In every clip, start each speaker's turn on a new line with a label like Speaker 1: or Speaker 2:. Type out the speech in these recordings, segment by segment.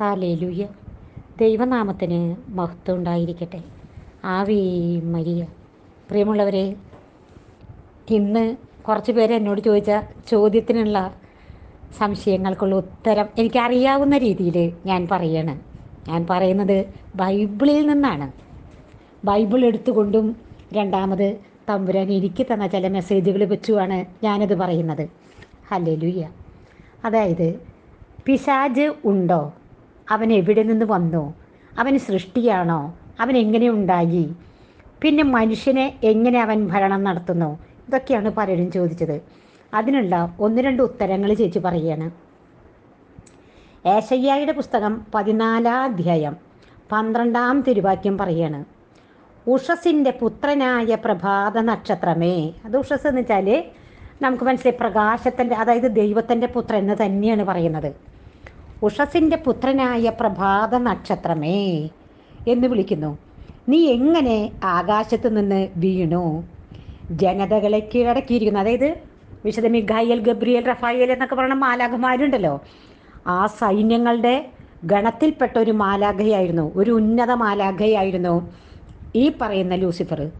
Speaker 1: Hallelujah. ദൈവനാമത്തിന് മഹത്വം ഉണ്ടായിരിക്കട്ടെ. ആവി മരിയ. പ്രിയമുള്ളവരെ ഇന്ന് കുറച്ച് പേര് എന്നോട് ചോദിച്ച ചോദ്യത്തിനുള്ള സംശയങ്ങൾക്കുള്ള ഉത്തരം എനിക്കറിയാവുന്ന രീതിയിൽ ഞാൻ പറയാണ്. ഞാൻ പറയുന്നത് ബൈബിളിൽ നിന്നാണ്. ബൈബിൾ എടുത്തുകൊണ്ടും രണ്ടാമത് തമ്പുരാൻ എനിക്ക് തന്ന ചില മെസ്സേജുകൾ വെച്ചുമാണ് ഞാനത് പറയുന്നത്. ഹല്ലേലൂയ. അതായത് പിശാജ് ഉണ്ടോ? അവൻ എവിടെ നിന്ന് വന്നു? അവൻ സൃഷ്ടിയാണോ? അവൻ എങ്ങനെ ഉണ്ടായി? പിന്നെ മനുഷ്യനെ എങ്ങനെ അവൻ ഭരണം നടത്തുന്നു? ഇതൊക്കെയാണ് പലരും ചോദിച്ചത്. അതിനുള്ള ഒന്ന് രണ്ട് ഉത്തരങ്ങൾ ചേച്ചി പറയുകയാണ്. ഏശയ്യായുടെ പുസ്തകം പതിനാലാം അധ്യായം പന്ത്രണ്ടാം തിരുവാക്യം പറയാണ് ഉഷസിന്റെ പുത്രനായ പ്രഭാത നക്ഷത്രമേ. അത് ഉഷസ് എന്ന് വെച്ചാൽ നമുക്ക് മനസ്സിലായി പ്രകാശത്തിന്റെ അതായത് ദൈവത്തിന്റെ പുത്രൻ എന്ന് തന്നെയാണ് പറയുന്നത്. ഉഷസിന്റെ പുത്രനായ പ്രഭാത നക്ഷത്രമേ എന്ന് വിളിക്കുന്നു. നീ എങ്ങനെ ആകാശത്ത് നിന്ന് വീണു? ജനതകളെ കീഴടക്കിയിരിക്കുന്നു. അതായത് വിശുദ്ധ മിഖായൽ ഗബ്രിയൽ റഫായൽ എന്നൊക്കെ പറയുന്ന മാലാഖമാരുണ്ടല്ലോ. ആ സൈന്യങ്ങളുടെ ഗണത്തിൽപ്പെട്ട ഒരു മാലാഖയായിരുന്നു. ഒരു ഉന്നത മാലാഖയായിരുന്നു ഈ പറയുന്ന ലൂസിഫർ.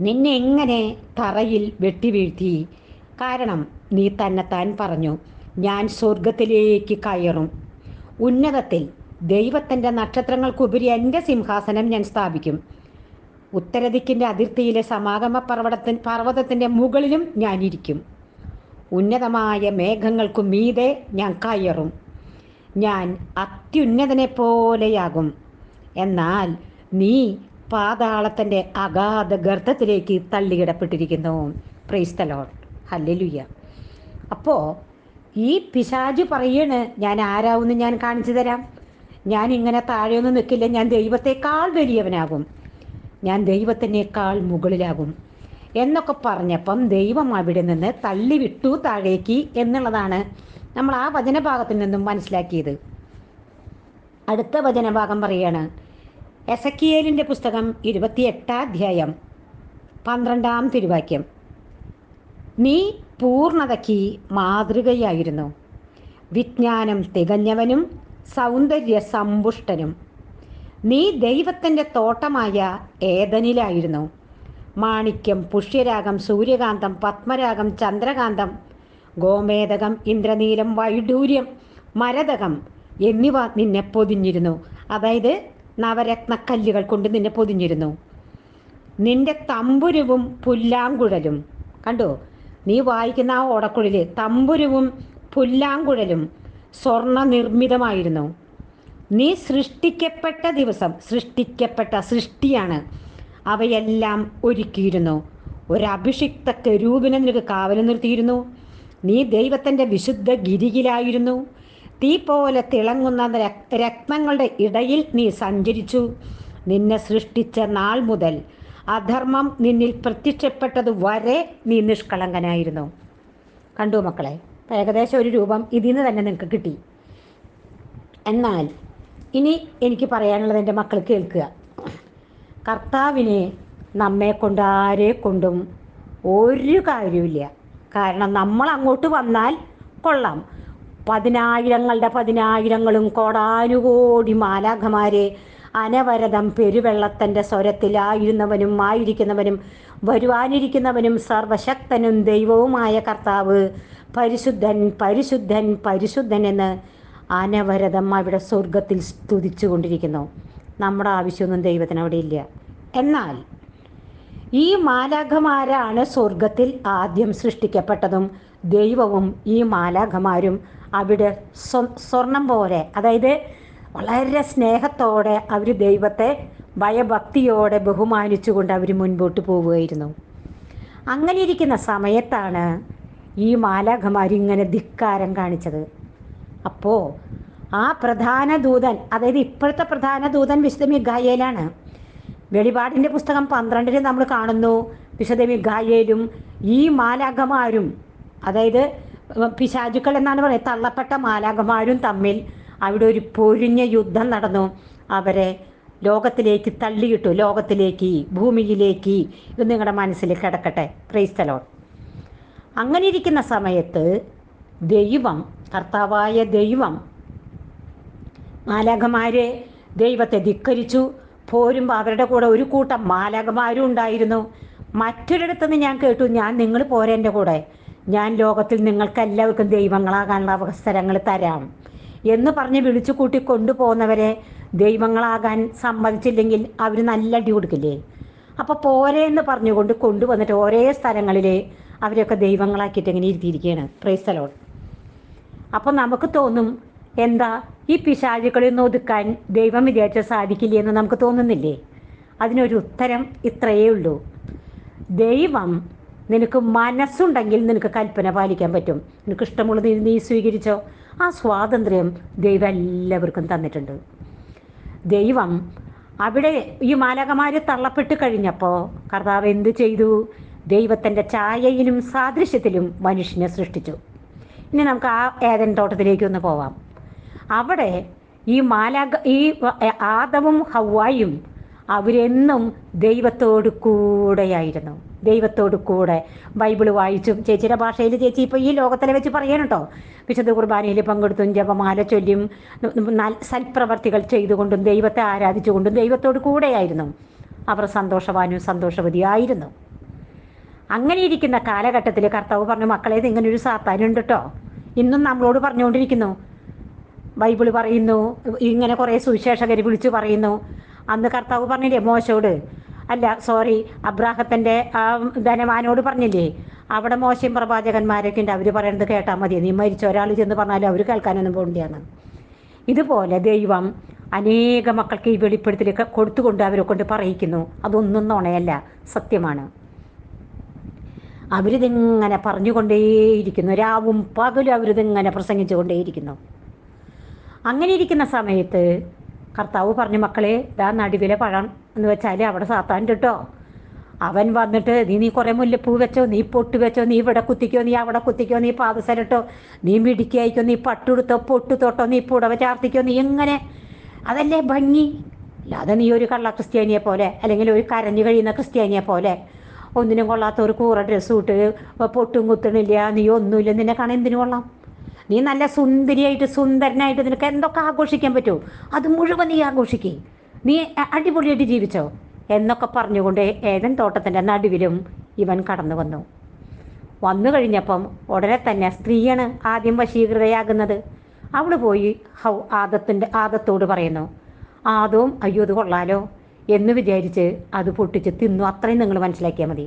Speaker 1: നിന്നെ എങ്ങനെ തറയിൽ വെട്ടിവീഴ്ത്തി കാരണം നീ തന്നെത്താൻ പറഞ്ഞു ഞാൻ സ്വർഗത്തിലേക്ക് കയറും. ഉന്നതത്തിൽ ദൈവത്തിന്റെ നക്ഷത്രങ്ങൾക്കുപരി എന്റെ സിംഹാസനം ഞാൻ സ്ഥാപിക്കും. ഉത്തരദിക്കിന്റെ അതിർത്തിയിലെ സമാഗമ പർവതത്തിൻ പർവതത്തിന്റെ മുകളിലും ഞാനിരിക്കും ഉന്നതമായ മേഘങ്ങൾക്കു മീതെ ഞാൻ കയറും. ഞാൻ അത്യുന്നതനെ പോലെയാകും എന്നാൽ നീ പാതാളത്തിന്റെ അഗാധ ഗർത്തത്തിലേക്ക് തള്ളിയിടപ്പെട്ടിരിക്കുന്നു. പ്രൈസ്തലോട്ട് ഹല്ലുയ്യ അപ്പോൾ ഈ പിശാജ് പറയണ് ഞാൻ ആരാവുമെന്ന് ഞാൻ കാണിച്ചു തരാം. ഞാൻ ഇങ്ങനെ താഴെയൊന്നും നിൽക്കില്ല. ഞാൻ ദൈവത്തെക്കാൾ വലിയവനാകും. ഞാൻ ദൈവത്തിനേക്കാൾ മുകളിലാകും. എന്നൊക്കെ പറഞ്ഞപ്പം ദൈവം അവിടെ നിന്ന് തള്ളിവിട്ടു താഴേക്ക് എന്നുള്ളതാണ് നമ്മൾ ആ വചനഭാഗത്തിൽ നിന്നും മനസ്സിലാക്കിയത്. അടുത്ത വചനഭാഗം പറയാണ് എസക്കിയേലിന്റെ പുസ്തകം ഇരുപത്തിയെട്ടാം അധ്യായം പന്ത്രണ്ടാം തിരുവാക്യം. നീ പൂർണതയ്ക്ക് മാതൃകയായിരുന്നു. വിജ്ഞാനം തികഞ്ഞവനും സൗന്ദര്യ സമ്പുഷ്ടനും. നീ ദൈവത്തിന്റെ തോട്ടമായ ഏതനിലായിരുന്നു മാണിക്യം പുഷ്യരാഗം സൂര്യകാന്തം പത്മരാഗം ചന്ദ്രകാന്തം ഗോമേതകം ഇന്ദ്രനീലം വൈഡൂര്യം മരതകം എന്നിവ നിന്നെ പൊതിഞ്ഞിരുന്നു. അതായത് നവരത്നക്കല്ലുകൾ കൊണ്ട് നിന്നെ പൊതിഞ്ഞിരുന്നു. നിന്റെ തമ്പുരുവും പുല്ലാങ്കുഴലും. കണ്ടോ? നീ വായിക്കുന്ന ആ ഓടക്കുഴൽ തമ്പുരുവും പുല്ലാങ്കുഴലും സ്വർണ നിർമ്മിതമായിരുന്നു നീ സൃഷ്ടിക്കപ്പെട്ട ദിവസം സൃഷ്ടിക്കപ്പെട്ട സൃഷ്ടിയാണ്. അവയെല്ലാം ഒരുക്കിയിരുന്നു. ഒരു അഭിഷിക്ത കരൂപിനെ നിനക്ക് കാവലു നിർത്തിയിരുന്നു. നീ ദൈവത്തിന്റെ വിശുദ്ധ ഗിരിയിലായിരുന്നു തീ പോലെ തിളങ്ങുന്ന രക്തങ്ങളുടെ ഇടയിൽ നീ സഞ്ചരിച്ചു. നിന്നെ സൃഷ്ടിച്ച നാൾ മുതൽ അധർമ്മം നിന്നിൽ പ്രത്യക്ഷപ്പെട്ടത് വരെ നീ നിഷ്കളങ്കനായിരുന്നു. കണ്ടു മക്കളെ ഏകദേശം ഒരു രൂപം ഇതിൽ നിന്ന് തന്നെ നിങ്ങൾക്ക് കിട്ടി. എന്നാൽ ഇനി എനിക്ക് പറയാനുള്ളത് എന്റെ മക്കൾ കേൾക്കുക. കർത്താവിനെ നമ്മെ കൊണ്ട് ആരെ കൊണ്ടും ഒരു കാര്യമില്ല കാരണം നമ്മൾ അങ്ങോട്ട് വന്നാൽ കൊള്ളാം. പതിനായിരങ്ങളുടെ പതിനായിരങ്ങളും കോടാനുകോടി മാലാഖമാരെ അനവരതം പെരുവെള്ളത്തിന്റെ സ്വരത്തിലായിരുന്നവനും ആയിരിക്കുന്നവനും വരുവാനിരിക്കുന്നവനും സർവശക്തനും ദൈവവുമായ കർത്താവ്. പരിശുദ്ധൻ പരിശുദ്ധൻ പരിശുദ്ധൻ എന്ന് അനവരതം അവിടെ സ്വർഗത്തിൽ സ്തുതിച്ചു കൊണ്ടിരിക്കുന്നു നമ്മുടെ ആവശ്യമൊന്നും ദൈവത്തിന് അവിടെ ഇല്ല. എന്നാൽ ഈ മാലാഖമാരാണ് സ്വർഗത്തിൽ ആദ്യം സൃഷ്ടിക്കപ്പെട്ടതും ദൈവവും ഈ മാലാഖമാരും അവിടെ സ്വർണം പോലെ അതായത് വളരെ സ്നേഹത്തോടെ അവർ ദൈവത്തെ ഭയഭക്തിയോടെ ബഹുമാനിച്ചുകൊണ്ട് അവർ മുൻപോട്ട് പോവുകയായിരുന്നു. അങ്ങനെ ഇരിക്കുന്ന സമയത്താണ് ഈ മാലാഖമാർ ഇങ്ങനെ ധിക്കാരം കാണിച്ചത്. അപ്പോൾ ആ പ്രധാന ദൂതൻ അതായത് ഇപ്പോഴത്തെ പ്രധാന ദൂതൻ വിശുദ്ധ മിഗായേലാണ് വെളിപാടിന്റെ പുസ്തകം പന്ത്രണ്ടിന് നമ്മൾ കാണുന്നു വിശുദ്ധ മിഗായേലും ഈ മാലാഖമാരും അതായത് പിശാചുക്കൾ എന്നാണ് പറയുന്നത് തള്ളപ്പെട്ട മാലാഖമാരും തമ്മിൽ അവിടെ ഒരു പൊരിഞ്ഞ യുദ്ധം നടന്നു. അവരെ ലോകത്തിലേക്ക് തള്ളിയിട്ടു ലോകത്തിലേക്ക് ഭൂമിയിലേക്ക് ഇത് നിങ്ങളുടെ മനസ്സിൽ കിടക്കട്ടെ. ക്രൈസ്തലോൺ അങ്ങനെ ഇരിക്കുന്ന സമയത്ത് ദൈവം കർത്താവായ ദൈവം മാലാഖമാരെ ദൈവത്തെ ധിക്കരിച്ചു. പോരുമ്പോൾ അവരുടെ കൂടെ ഒരു കൂട്ടം മാലാഖമാരും ഉണ്ടായിരുന്നു. മറ്റൊരിടത്തു നിന്ന് ഞാൻ കേട്ടു ഞാൻ നിങ്ങൾ പോരെ എന്റെ കൂടെ. ഞാൻ ലോകത്തിൽ നിങ്ങൾക്ക് എല്ലാവർക്കും ദൈവങ്ങളാകാനുള്ള അവസരങ്ങൾ തരാം. എന്ന് പറഞ്ഞ് വിളിച്ചു കൂട്ടി കൊണ്ടുപോകുന്നവരെ ദൈവങ്ങളാകാൻ സമ്മതിച്ചില്ലെങ്കിൽ അവർ നല്ല അടി കൊടുക്കില്ലേ? അപ്പോൾ പോരെ എന്ന് പറഞ്ഞുകൊണ്ട് കൊണ്ടുവന്നിട്ട് ഒരേ സ്ഥലങ്ങളിൽ അവരെയൊക്കെ ദൈവങ്ങളാക്കിയിട്ട് ഇങ്ങനെ ഇരുത്തിയിരിക്കുകയാണ്. പ്രൈസ്തലോട് അപ്പം നമുക്ക് തോന്നും എന്താ ഈ പിശാചുക്കളിൽ നിന്ന് ഒതുക്കാൻ ദൈവം വിചാരിച്ച സാധിക്കില്ലേ എന്ന് നമുക്ക് തോന്നുന്നില്ലേ? അതിനൊരു ഉത്തരം ഇത്രയേ ഉള്ളൂ. ദൈവം നിനക്ക് മനസ്സുണ്ടെങ്കിൽ നിനക്ക് കൽപ്പന പാലിക്കാൻ പറ്റും. നിനക്ക് ഇഷ്ടമുള്ളത് നീ സ്വീകരിച്ചോ? ആ സ്വാതന്ത്ര്യം ദൈവം എല്ലാവർക്കും തന്നിട്ടുണ്ട്. ദൈവം അവിടെ ഈ മാലകമാര് തള്ളപ്പെട്ട് കഴിഞ്ഞപ്പോൾ കർത്താവ് എന്ത് ചെയ്തു? ദൈവത്തിന്റെ ഛായയിലും സാദൃശ്യത്തിലും മനുഷ്യനെ സൃഷ്ടിച്ചു. ഇനി നമുക്ക് ആ ഏതൻ തോട്ടത്തിലേക്ക് ഒന്ന് പോവാം. അവിടെ ഈ മാലാക ഈ ആദവും ഹവായും അവരെന്നും ദൈവത്തോട് കൂടെയായിരുന്നു. ദൈവത്തോട് കൂടെ ബൈബിൾ വായിച്ചും ചേച്ചിയുടെ ഭാഷയിൽ ചേച്ചി ഇപ്പോൾ ഈ ലോകത്തിലെ വെച്ച് പറയണം കേട്ടോ വിശുദ്ധ കുർബാനയിൽ പങ്കെടുത്തും ജപമാല ചൊല്ലിയും സൽപ്രവർത്തികൾ ചെയ്തുകൊണ്ടും ദൈവത്തെ ആരാധിച്ചുകൊണ്ടും ദൈവത്തോട് കൂടെയായിരുന്നു. അവർ സന്തോഷവാനും സന്തോഷവതിയായിരുന്നു. അങ്ങനെ ഇരിക്കുന്ന കാലഘട്ടത്തിൽ കർത്താവ് പറഞ്ഞു മക്കളെ ഇങ്ങനൊരു സാത്താനുണ്ട് കേട്ടോ ഇന്നും നമ്മളോട് പറഞ്ഞുകൊണ്ടിരിക്കുന്നു. ബൈബിൾ പറയുന്നു ഇങ്ങനെ കുറേ സുവിശേഷകർ വിളിച്ചു പറയുന്നു. അന്ന് കർത്താവ് പറഞ്ഞില്ലേ മോശയോട്? അല്ല സോറി അബ്രാഹത്തിന്റെ ആ ധനവാനോട് പറഞ്ഞില്ലേ? അവിടെ മോശം പ്രവാചകന്മാരൊക്കെ ഉണ്ട്. അവർ പറയുന്നത് കേട്ടാൽ മതി. നീ മരിച്ച ഒരാൾ ചെന്ന് പറഞ്ഞാലും അവർ കേൾക്കാനൊന്നും പോകണ്ടിയാണ് ഇതുപോലെ ദൈവം അനേക മക്കൾക്ക് ഈ വെളിപ്പെടുത്തലൊക്കെ കൊടുത്തുകൊണ്ട് അവരെ കൊണ്ട് പറയിക്കുന്നു. അതൊന്നും നുണയല്ല സത്യമാണ്. അവരിതിങ്ങനെ പറഞ്ഞുകൊണ്ടേയിരിക്കുന്നു. രാവും പകലും അവരിതിങ്ങനെ പ്രസംഗിച്ചുകൊണ്ടേയിരിക്കുന്നു. അങ്ങനെ ഇരിക്കുന്ന സമയത്ത് കർത്താവ് പറഞ്ഞു മക്കളെ ദാ നടുവിലെ പഴം എന്ന് വെച്ചാൽ അവിടെ സാത്താൻ കിട്ടോ അവൻ വന്നിട്ട് നീ നീ കുറേ മുല്ലപ്പൂ വെച്ചോ നീ പൊട്ട് വെച്ചോ നീ ഇവിടെ കുത്തിക്കോ നീ അവിടെ കുത്തിക്കോ നീ പാദസരട്ടോ നീ മിടിക്കായിക്കോ നീ പട്ടുടുത്തോ പൊട്ടു തൊട്ടോ നീ പുടവ ചാർത്തിക്കോ നീ എങ്ങനെ? അതല്ലേ ഭംഗി? അല്ലാതെ നീ ഒരു കള്ള ക്രിസ്ത്യാനിയെ പോലെ അല്ലെങ്കിൽ ഒരു കരഞ്ഞു കഴിയുന്ന ക്രിസ്ത്യാനിയെ പോലെ ഒന്നിനും കൊള്ളാത്ത ഒരു കൂറ ഡ്രസ്സ് ഇട്ട് പൊട്ടും കുത്തണില്ല നീ ഒന്നുമില്ല നിന്നെ കാണാൻ എന്തിനു കൊള്ളാം? നീ നല്ല സുന്ദരിയായിട്ട് സുന്ദരനായിട്ട് നിനക്ക് എന്തൊക്കെ ആഘോഷിക്കാൻ പറ്റുമോ അത് മുഴുവൻ നീ ആഘോഷിക്കേ. നീ അടിപൊളിയായിട്ട് ജീവിച്ചോ? എന്നൊക്കെ പറഞ്ഞുകൊണ്ട് ഏതൻ തോട്ടത്തിന്റെ നടുവിലും ഇവൻ കടന്നു വന്നു. വന്നു കഴിഞ്ഞപ്പം ഉടനെ തന്നെ സ്ത്രീയാണ് ആദ്യം വശീകൃതയാകുന്നത്. അവൾ പോയി ഹൗ ആദത്തിന്റെ ആദത്തോട് പറയുന്നു ആദവും അയ്യോ അത് കൊള്ളാലോ എന്ന് വിചാരിച്ച് അത് പൊട്ടിച്ച് തിന്നു. അത്രയും നിങ്ങൾ മനസ്സിലാക്കിയാൽ മതി.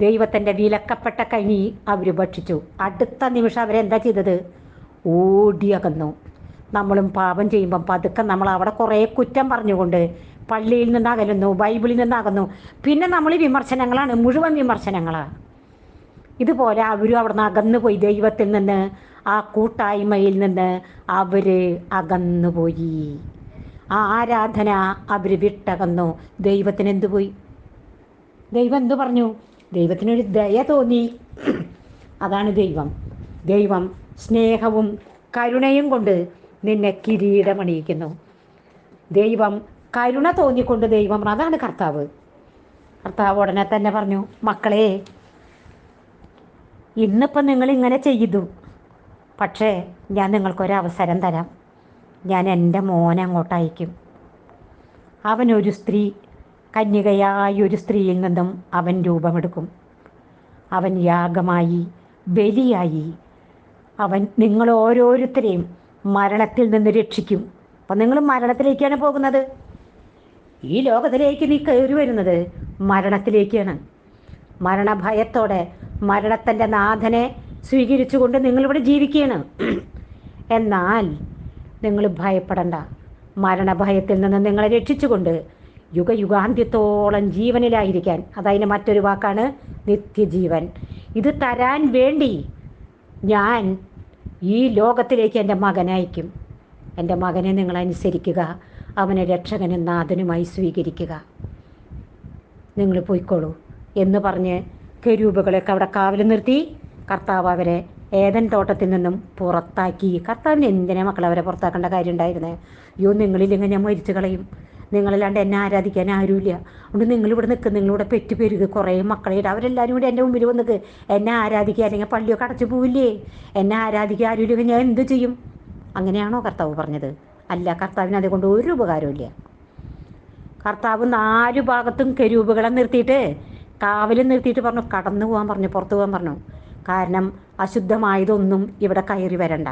Speaker 1: ദൈവത്തിന്റെ വിലക്കപ്പെട്ട കനി അവർ ഭക്ഷിച്ചു. അടുത്ത നിമിഷം അവരെന്താ ചെയ്തത്? ഓടിയകന്നു നമ്മളും പാപം ചെയ്യുമ്പം പതുക്കെ നമ്മൾ അവിടെ കുറേ കുറ്റം പറഞ്ഞുകൊണ്ട് പള്ളിയിൽ നിന്ന് ബൈബിളിൽ നിന്ന് പിന്നെ നമ്മൾ വിമർശനങ്ങളാണ് മുഴുവൻ വിമർശനങ്ങളാണ് ഇതുപോലെ അവരും അവിടെ നിന്ന് അകന്നു പോയി. ദൈവത്തിൽ നിന്ന് ആ കൂട്ടായ്മയിൽ നിന്ന് അവർ അകന്നുപോയി ആ ആരാധന അവർ വിട്ടകന്നു. ദൈവത്തിന് എന്തു പോയി? ദൈവം എന്തു പറഞ്ഞു? ദൈവത്തിനൊരു ദയ തോന്നി. അതാണ് ദൈവം. ദൈവം സ്നേഹവും കരുണയും കൊണ്ട് നിന്നെ കിരീടമണിയിക്കുന്നു. ദൈവം കരുണ തോന്നിക്കൊണ്ട് ദൈവം അതാണ് കർത്താവ്. കർത്താവ് ഉടനെ തന്നെ പറഞ്ഞു മക്കളെ ഇന്നിപ്പം നിങ്ങൾ ഇങ്ങനെ ചെയ്തു. പക്ഷേ ഞാൻ നിങ്ങൾക്കൊരവസരം തരാം. ഞാൻ എന്റെ മോനെ അങ്ങോട്ട് അയക്കും. അവനൊരു സ്ത്രീ കന്യകയായ ഒരു സ്ത്രീയിൽ നിന്നും അവൻ രൂപമെടുക്കും. അവൻ യാഗമായി ബലിയായി. അവൻ നിങ്ങൾ ഓരോരുത്തരെയും മരണത്തിൽ നിന്ന് രക്ഷിക്കും. അപ്പം നിങ്ങൾ മരണത്തിലേക്കാണ് പോകുന്നത്? ഈ ലോകത്തിലേക്ക് നീ കയറി വരുന്നത് മരണത്തിലേക്കാണ്. മരണഭയത്തോടെ മരണത്തിന്റെ നാഥനെ സ്വീകരിച്ചുകൊണ്ട് നിങ്ങളിവിടെ ജീവിക്കുകയാണ്. എന്നാൽ നിങ്ങൾ ഭയപ്പെടണ്ട. മരണഭയത്തിൽ നിന്ന് നിങ്ങളെ രക്ഷിച്ചുകൊണ്ട് യുഗയുഗാന്ത്യത്തോളം ജീവനിലായിരിക്കാൻ. അതതിന് മറ്റൊരു വാക്കാണ് നിത്യജീവൻ. ഇത് തരാൻ വേണ്ടി ഞാൻ ഈ ലോകത്തിലേക്ക് എന്റെ മകനയക്കും എന്റെ മകനെ നിങ്ങൾ അനുസരിക്കുക. അവനെ രക്ഷകനും നാഥനുമായി സ്വീകരിക്കുക. നിങ്ങൾ പോയിക്കോളൂ എന്ന് പറഞ്ഞ് കരൂപകളൊക്കെ അവിടെ കാവൽ നിർത്തി കർത്താവ് അവരെ ഏതൻ തോട്ടത്തിൽ നിന്നും പുറത്താക്കി. കർത്താവിന് എന്തിനാ മക്കളെ അവരെ പുറത്താക്കേണ്ട കാര്യം ഉണ്ടായിരുന്നേ? അയ്യോ നിങ്ങളില്ലെങ്കിൽ ഞാൻ മരിച്ചു കളയും. നിങ്ങളല്ലാണ്ട് എന്നെ ആരാധിക്കാൻ ആരുമില്ല. അതുകൊണ്ട് നിങ്ങളിവിടെ നിൽക്കുക നിങ്ങളിവിടെ പെറ്റു പെരുക കുറേ മക്കളായിട്ട് അവരെല്ലാവരും കൂടി എന്റെ മുമ്പിൽ വന്നിക്ക് എന്നെ ആരാധിക്കുക അല്ലെങ്കിൽ പള്ളിയൊക്കെ അടച്ചു പോവില്ലേ? എന്നെ ആരാധിക്കുക ആരുമില്ലെങ്കിൽ ഞാൻ എന്ത് ചെയ്യും? അങ്ങനെയാണോ കർത്താവ് പറഞ്ഞത്? അല്ല കർത്താവിന് അതുകൊണ്ട് ഒരു ഉപകാരമില്ല കർത്താവ് നാല് ഭാഗത്തും കരൂപുകളെ നിർത്തിയിട്ട് കാവലും നിർത്തിയിട്ട് പറഞ്ഞു കടന്നു പോകാൻ പറഞ്ഞു പുറത്തു പോകാൻ പറഞ്ഞു. കാരണം അശുദ്ധമായതൊന്നും ഇവിടെ കയറി വരണ്ട.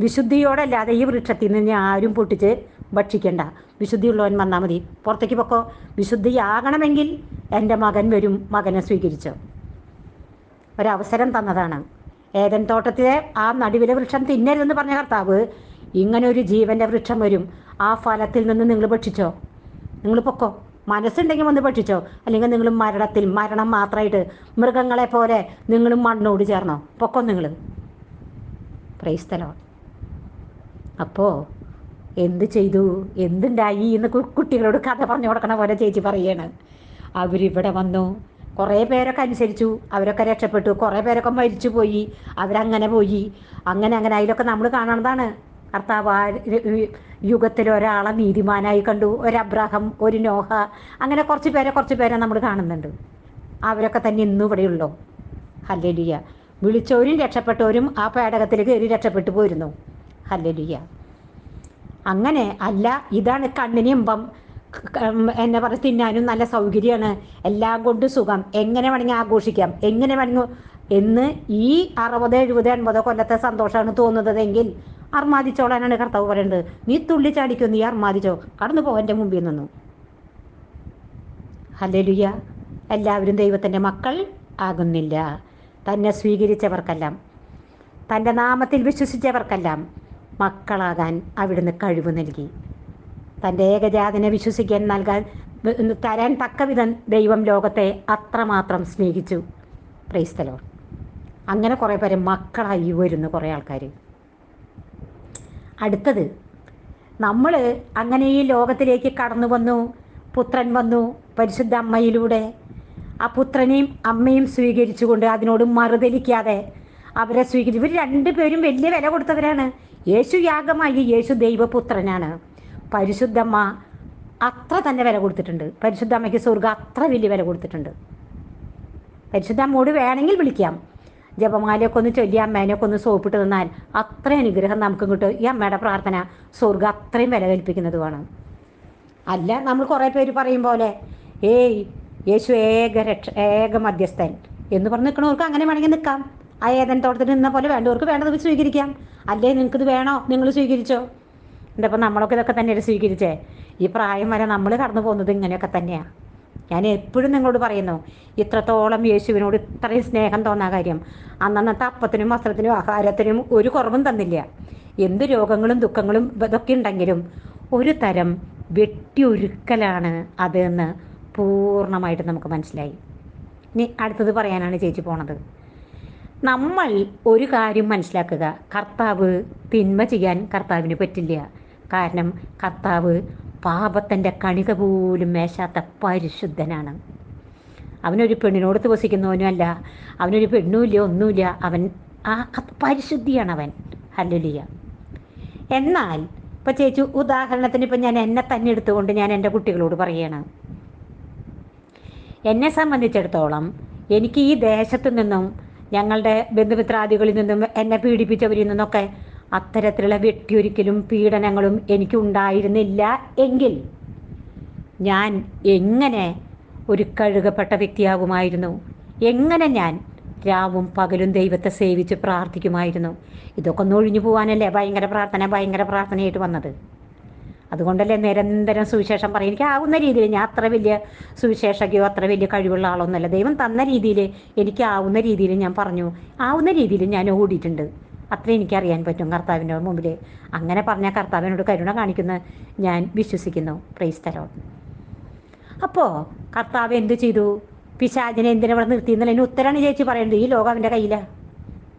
Speaker 1: വിശുദ്ധിയോടല്ലാതെ ഈ വൃക്ഷത്തിൽ നിന്ന് ആരും പൊട്ടിച്ച് ഭക്ഷിക്കണ്ട. വിശുദ്ധിയുള്ളവൻ വന്നാൽ മതി. പുറത്തേക്ക് പൊക്കോ. വിശുദ്ധിയാകണമെങ്കിൽ എന്റെ മകൻ വരും. മകനെ സ്വീകരിച്ചോ. ഒരവസരം തന്നതാണ്. ഏതൻ തോട്ടത്തിലെ ആ നടുവിലെ വൃക്ഷം തിന്നരുതെന്ന് പറഞ്ഞ കർത്താവ് ഇങ്ങനെ ഒരു ജീവന്റെ വൃക്ഷം വരും. ആ ഫലത്തിൽ നിന്ന് നിങ്ങൾ ഭക്ഷിച്ചോ. നിങ്ങൾ പൊക്കോ. മനസ്സുണ്ടെങ്കിൽ വന്ന് ഭക്ഷിച്ചോ. അല്ലെങ്കിൽ നിങ്ങൾ മരണത്തിൽ മരണം മാത്രമായിട്ട് മൃഗങ്ങളെ പോലെ നിങ്ങളും മണ്ണോട് ചേർന്നോ. പൊക്കോ നിങ്ങൾ. പ്രൈസ്തലോ അപ്പോൾ എന്ത് ചെയ്തു? എന്തുണ്ടായി? എന്ന് കുട്ടികളോട് കഥ പറഞ്ഞു കൊടുക്കണ പോലെ ചേച്ചി പറയാണ്. അവരിവിടെ വന്നു. കുറേ പേരൊക്കെ അനുസരിച്ചു. അവരൊക്കെ രക്ഷപ്പെട്ടു. കുറേ പേരൊക്കെ മരിച്ചു പോയി. അവരങ്ങനെ പോയി. അങ്ങനെ അങ്ങനെ. അതിലൊക്കെ നമ്മൾ കാണുന്നതാണ്. കർത്താവ് യുഗത്തിൽ ഒരാളെ നീതിമാനായി കണ്ടു. ഒരു അബ്രാഹം ഒരു നോഹ. അങ്ങനെ കുറച്ച് പേരെ കുറച്ച് പേരെ നമ്മൾ കാണുന്നുണ്ട്. അവരൊക്കെ തന്നെ ഇന്നും ഇവിടെയുള്ളൂ. ഹല്ലേലിയ. വിളിച്ചവരും രക്ഷപ്പെട്ടവരും ആ പേടകത്തിൽ കയറി രക്ഷപ്പെട്ടു പോയിരുന്നു. ഹല്ലലിയ. അങ്ങനെ അല്ല ഇതാണ് കണ്ണിന് ഇമ്പം എന്നെ പറഞ്ഞ് തിന്നാനും നല്ല സൗകര്യമാണ് എല്ലാം കൊണ്ട് സുഖം. എങ്ങനെ വേണമെങ്കിൽ ആഘോഷിക്കാം. എങ്ങനെ വേണമെങ്കിൽ എന്ന് ഈ അറുപത് എഴുപത് എൺപതോ കൊല്ലത്തെ സന്തോഷമാണ് തോന്നുന്നതെങ്കിൽ അർമാദിച്ചോളാനാണ് കർത്താവ് പറയുന്നത്. നീ തുള്ളി ചാടിക്കോ നീ അർമാദിച്ചോ. കടന്നു പോകാൻ എന്റെ മുമ്പിൽ നിന്നു. ഹല്ലേലൂയ. എല്ലാവരും ദൈവത്തിന്റെ മക്കൾ ആകുന്നില്ല. തന്നെ സ്വീകരിച്ചവർക്കെല്ലാം. തന്റെ നാമത്തിൽ വിശ്വസിച്ചവർക്കെല്ലാം. മക്കളാകാൻ അവിടുന്ന് കഴിവ് നൽകി. തന്റെ ഏകജാതനെ വിശ്വസിക്കാൻ നൽകാൻ തരാൻ തക്കവിധം ദൈവം ലോകത്തെ അത്രമാത്രം സ്നേഹിച്ചു. പ്രൈസ്തലോ അങ്ങനെ കുറേ പേര് മക്കളായി വരുന്നു കുറേ ആൾക്കാർ അടുത്തത് നമ്മൾ അങ്ങനെ ഈ ലോകത്തിലേക്ക് കടന്നു വന്നു പുത്രൻ വന്നു പരിശുദ്ധ അമ്മയിലൂടെ. ആ പുത്രനെയും അമ്മയും സ്വീകരിച്ചുകൊണ്ട് അതിനോട് മറുതലിക്കാതെ അവരെ സ്വീകരിച്ചു. ഇവർ രണ്ടുപേരും വലിയ വില കൊടുത്തവരാണ്. യേശു യാഗമായി യേശു ദൈവപുത്രനാണ്. പരിശുദ്ധമ്മ അത്ര തന്നെ വില കൊടുത്തിട്ടുണ്ട്. പരിശുദ്ധമ്മയ്ക്ക് സ്വർഗം അത്ര വലിയ വില കൊടുത്തിട്ടുണ്ട്. പരിശുദ്ധ അമ്മോട് വേണമെങ്കിൽ വിളിക്കാം. ജപമാലയൊക്കെ ഒന്ന് ചൊല്ലി അമ്മേനെയൊക്കെ ഒന്ന് സോപ്പിട്ട് നിന്നാൽ അത്ര അനുഗ്രഹം നമുക്ക് കിട്ടും. ഈ അമ്മയുടെ പ്രാർത്ഥന സ്വർഗം അത്രയും വില കൽപ്പിക്കുന്നതുമാണ്. അല്ല നമ്മൾ കുറേ പേര് പറയും പോലെ ഏയ് യേശു ഏക രക്ഷ ഏക മധ്യസ്ഥൻ എന്ന് പറഞ്ഞ് നിൽക്കണവർക്ക് അങ്ങനെ വേണമെങ്കിൽ നിൽക്കാം. ആ ഏതൻ തോട്ടത്തിൽ നിന്ന പോലെ വേണ്ടവർക്ക് വേണ്ടത് സ്വീകരിക്കാം. അല്ലേ നിങ്ങൾക്കിത് വേണോ? നിങ്ങൾ സ്വീകരിച്ചോ? എന്താ ഇപ്പം നമ്മളൊക്കെ ഇതൊക്കെ തന്നെയല്ലേ സ്വീകരിച്ചേ? ഈ പ്രായം വരെ നമ്മൾ കടന്നു പോകുന്നത് ഇങ്ങനെയൊക്കെ തന്നെയാണ് ഞാൻ എപ്പോഴും നിങ്ങളോട് പറയുന്നു ഇത്രത്തോളം യേശുവിനോട് ഇത്രയും സ്നേഹം തോന്നാ കാര്യം. അന്നന്നത്തെ അപ്പത്തിനും വസ്ത്രത്തിനും ആഹാരത്തിനും ഒരു കുറവും തന്നില്ല. എന്ത് രോഗങ്ങളും ദുഃഖങ്ങളും ഇതൊക്കെ ഉണ്ടെങ്കിലും ഒരു തരം വെട്ടിയൊരുക്കലാണ് അതെന്ന് പൂർണമായിട്ട് നമുക്ക് മനസ്സിലായി. ഇനി അടുത്തത് പറയാനാണ് ചേച്ചി പോണത്. നമ്മൾ ഒരു കാര്യം മനസ്സിലാക്കുക. കർത്താവ് തിന്മ ചെയ്യാൻ കർത്താവിന് പറ്റില്ല. കാരണം കർത്താവ് പാപത്തിന്റെ കണിക പോലും മേശാത്ത പരിശുദ്ധനാണ്. അവനൊരു പെണ്ണിനോട് ദിവസിക്കുന്നവനുമല്ല അവനൊരു പെണ്ണുമില്ല ഒന്നുമില്ല. അവൻ ആ പരിശുദ്ധിയാണ് അവൻ. ഹല്ലുലിയ. എന്നാൽ ഇപ്പം ചേച്ചി ഉദാഹരണത്തിന് ഇപ്പം ഞാൻ എന്നെ തന്നെ എടുത്തുകൊണ്ട് ഞാൻ എന്റെ കുട്ടികളോട് പറയുകയാണ് എന്നെ സംബന്ധിച്ചിടത്തോളം എനിക്ക് ഈ ദേശത്തു നിന്നും ഞങ്ങളുടെ ബന്ധുമിത്രാദികളിൽ നിന്നും എന്നെ പീഡിപ്പിച്ചവരിൽ നിന്നൊക്കെ അത്തരത്തിലുള്ള വെട്ടിയൊരിക്കലും പീഡനങ്ങളും എനിക്ക് ഉണ്ടായിരുന്നില്ല എങ്കിൽ ഞാൻ എങ്ങനെ ഒരു കഴുകപ്പെട്ട വ്യക്തിയാകുമായിരുന്നു? എങ്ങനെ ഞാൻ രാവും പകലും ദൈവത്തെ സേവിച്ച് പ്രാർത്ഥിക്കുമായിരുന്നു? ഇതൊക്കെ ഒന്ന് ഒഴിഞ്ഞു പോകാനല്ലേ ഭയങ്കര പ്രാർത്ഥന ഭയങ്കര പ്രാർത്ഥനയായിട്ട് വന്നത്. അതുകൊണ്ടല്ലേ നിരന്തരം സുവിശേഷം പറയും എനിക്ക് ആവുന്ന രീതിയിൽ ഞാൻ അത്ര വലിയ സുവിശേഷകയോ അത്ര വലിയ കഴിവുള്ള ആളൊന്നുമല്ല. ദൈവം തന്ന രീതിയിൽ എനിക്ക് ആവുന്ന രീതിയിൽ ഞാൻ പറഞ്ഞു. ആവുന്ന രീതിയിൽ ഞാൻ ഓടിയിട്ടുണ്ട്. അത്രേ എനിക്കറിയാൻ പറ്റും കർത്താവിന്റെ മുമ്പിൽ. അങ്ങനെ പറഞ്ഞാൽ കർത്താവിനോട് കരുണ കാണിക്കുന്ന. ഞാൻ വിശ്വസിക്കുന്നു. പ്രൈസ് തരോ അപ്പോൾ കർത്താവ് എന്ത് ചെയ്തു? പിശാചിനെ എന്തിനെ ഇവിടെ നിർത്തി എന്നല്ല എന്നുള്ളതിന് ഉത്തരാണ് ചേച്ചി പറയുന്നത്. ഈ ലോകം അവന്റെ കയ്യിലാണ്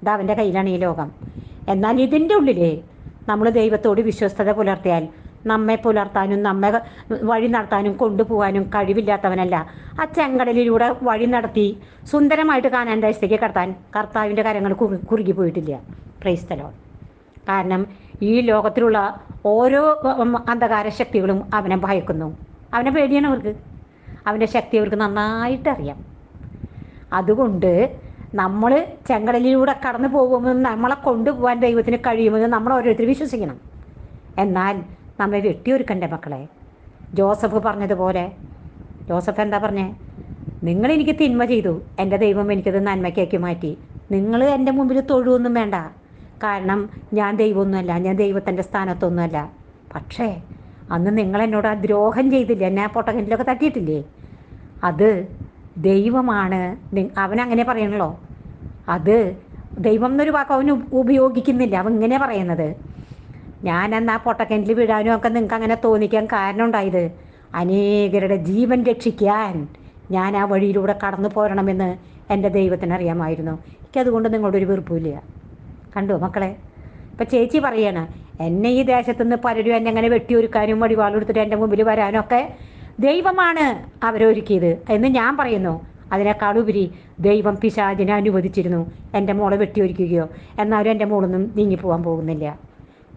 Speaker 1: ഇതാ അവന്റെ കയ്യിലാണ് ഈ ലോകം. എന്നാൽ ഇതിന്റെ ഉള്ളിൽ നമ്മൾ ദൈവത്തോട് വിശ്വസ്തത പുലർത്തിയാൽ നമ്മെ പുലർത്താനും നമ്മെ വഴി നടത്താനും കൊണ്ടുപോകാനും കഴിവില്ലാത്തവനല്ല. ആ ചെങ്കടലിലൂടെ വഴി നടത്തി സുന്ദരമായിട്ട് കാണാൻ ദേശത്തേക്ക് കടത്താൻ കർത്താവിന്റെ കരങ്ങൾ കുറു കുറുകി പോയിട്ടില്ല. പ്രൈസ്തലോ കാരണം ഈ ലോകത്തിലുള്ള ഓരോ അന്ധകാര ശക്തികളും അവനെ ഭയക്കുന്നു. അവനെ പേടിയാണ് അവർക്ക്. അവന്റെ ശക്തി അവർക്ക് നന്നായിട്ട് അറിയാം. അതുകൊണ്ട് നമ്മൾ ചെങ്കടലിലൂടെ കടന്നു പോകുമെന്ന് നമ്മളെ കൊണ്ടുപോകാൻ ദൈവത്തിന് കഴിയുമെന്ന് നമ്മൾ ഓരോരുത്തർ വിശ്വസിക്കണം. എന്നാൽ നമ്മെ വെട്ടിയൊരുക്കണ്ടേ മക്കളെ? ജോസഫ് പറഞ്ഞതുപോലെ. ജോസഫ് എന്താ പറഞ്ഞേ? നിങ്ങൾ എനിക്ക് തിന്മ ചെയ്തു. എന്റെ ദൈവം എനിക്കത് നന്മയ്ക്കാക്കി മാറ്റി. നിങ്ങൾ എന്റെ മുമ്പിൽ തൊഴുവൊന്നും വേണ്ട. കാരണം ഞാൻ ദൈവമൊന്നുമല്ല. ഞാൻ ദൈവത്തിന്റെ സ്ഥാനത്തൊന്നുമല്ല. പക്ഷേ അന്ന് നിങ്ങൾ എന്നോട് ആ ദ്രോഹം ചെയ്തില്ലേ? എന്നെ ആ പൊട്ടക്കിലൊക്കെ തട്ടിയിട്ടില്ലേ? അത് ദൈവമാണ്. അവനങ്ങനെ പറയണല്ലോ. അത് ദൈവം എന്നൊരു വാക്ക് അവൻ ഉപയോഗിക്കുന്നില്ല. അവൻ ഇങ്ങനെ പറയുന്നത്. ഞാൻ എന്നാ പൊട്ടക്കിണറ്റിൽ വിടാനും ഒക്കെ നിങ്ങൾക്ക് അങ്ങനെ തോന്നിക്കാൻ കാരണം ഉണ്ടായത് അനേകരുടെ ജീവൻ രക്ഷിക്കാൻ ഞാൻ ആ വഴിയിലൂടെ കടന്നു പോരണമെന്ന് എന്റെ ദൈവത്തിന് അറിയാമായിരുന്നു എനിക്കതുകൊണ്ട് നിങ്ങളുടെ ഒരു വെറുപ്പില്ല കണ്ടോ മക്കളെ? ഇപ്പം ചേച്ചി പറയാണ് എന്നെ ഈ ദേശത്തു നിന്ന് പലരും എന്നെ അങ്ങനെ വെട്ടിയൊരുക്കാനും വടിവാളെടുത്തിട്ട് എന്റെ മുമ്പിൽ വരാനൊക്കെ ദൈവമാണ് അവരൊരുക്കിയത് എന്ന് ഞാൻ പറയുന്നു. അതിനേക്കാളുപരി ദൈവം പിശാചിനെ അനുവദിച്ചിരുന്നു എന്റെ മോളെ വെട്ടിയൊരുക്കുകയോ എന്നാലും എന്റെ മോളൊന്നും പോകാൻ പോകുന്നില്ല.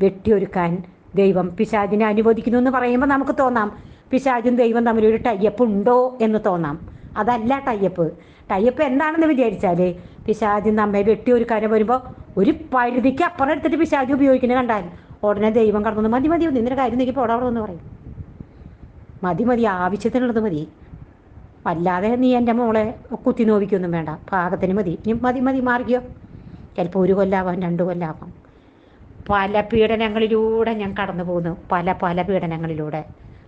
Speaker 1: വെട്ടിയൊരുക്കാൻ ദൈവം പിശാചിനെ അനുവദിക്കുന്നു എന്ന് പറയുമ്പോൾ നമുക്ക് തോന്നാം. പിശാചും ദൈവം തമ്മിലൊരു ടയ്യപ്പ് ഉണ്ടോ എന്ന് തോന്നാം. അതല്ല ടയ്യപ്പ് ടയ്യപ്പ് എന്താണെന്ന് വിചാരിച്ചാൽ പിശാജ് നമ്മെ വെട്ടിയൊരുക്കാനും വരുമ്പോൾ ഒരു പരിധിക്ക് അപ്പുറം എടുത്തിട്ട് പിശാജ് ഉപയോഗിക്കുന്നത് കണ്ടാൽ ഉടനെ ദൈവം കടന്നു മതി മതി നിന്നിന്റെ കാര്യം നീക്കി പോടാ എന്ന് പറയും. മതി മതി ആവശ്യത്തിനുള്ളത് മതി. അല്ലാതെ നീ എന്റെ മോളെ കുത്തി നോവിക്കൊന്നും വേണ്ട. പാകത്തിന് മതി. ഇനി മതി മതി മാറിക്കോ. ചിലപ്പോൾ ഒരു കൊല്ലാവാം രണ്ട് കൊല്ലാവാം. പല പീഡനങ്ങളിലൂടെ ഞാൻ കടന്നു പോകുന്നു പല പല പീഡനങ്ങളിലൂടെ.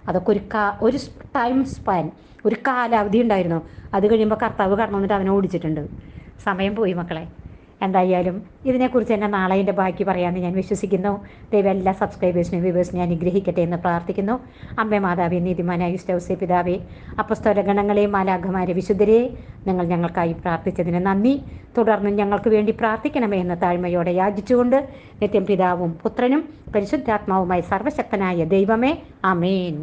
Speaker 1: അതൊക്കെ ഒരു കാ ഒരു ടൈം സ്പാൻ ഒരു കാലാവധി ഉണ്ടായിരുന്നു. അത് കഴിയുമ്പോൾ കർത്താവ് കടന്നു വന്നിട്ട് അവനെ ഓടിച്ചിട്ടുണ്ട്. സമയം പോയി മക്കളെ. എന്തായാലും ഇതിനെക്കുറിച്ച് തന്നെ നാളെ എന്റെ ബാക്കി പറയാമെന്ന് ഞാൻ വിശ്വസിക്കുന്നു. ദൈവം എല്ലാ സബ്സ്ക്രൈബേഴ്സിനെയും വ്യൂവേഴ്സിനെ അനുഗ്രഹിക്കട്ടെ എന്ന് പ്രാർത്ഥിക്കുന്നു. അമ്മ മാതാവേ നീതിമാനായ സ്റ്റൗസെ പിതാവേ അപ്പസ്തോല ഗണങ്ങളെ മാലാഘമാരെ വിശുദ്ധരെ നിങ്ങൾ ഞങ്ങൾക്കായി പ്രാർത്ഥിച്ചതിന് നന്ദി. തുടർന്നും ഞങ്ങൾക്ക് വേണ്ടി പ്രാർത്ഥിക്കണമേ എന്ന് താഴ്മയോടെ യാചിച്ചുകൊണ്ട് നിത്യം പിതാവും പുത്രനും പരിശുദ്ധാത്മാവുമായി സർവശക്തനായ ദൈവമേ അമേൻ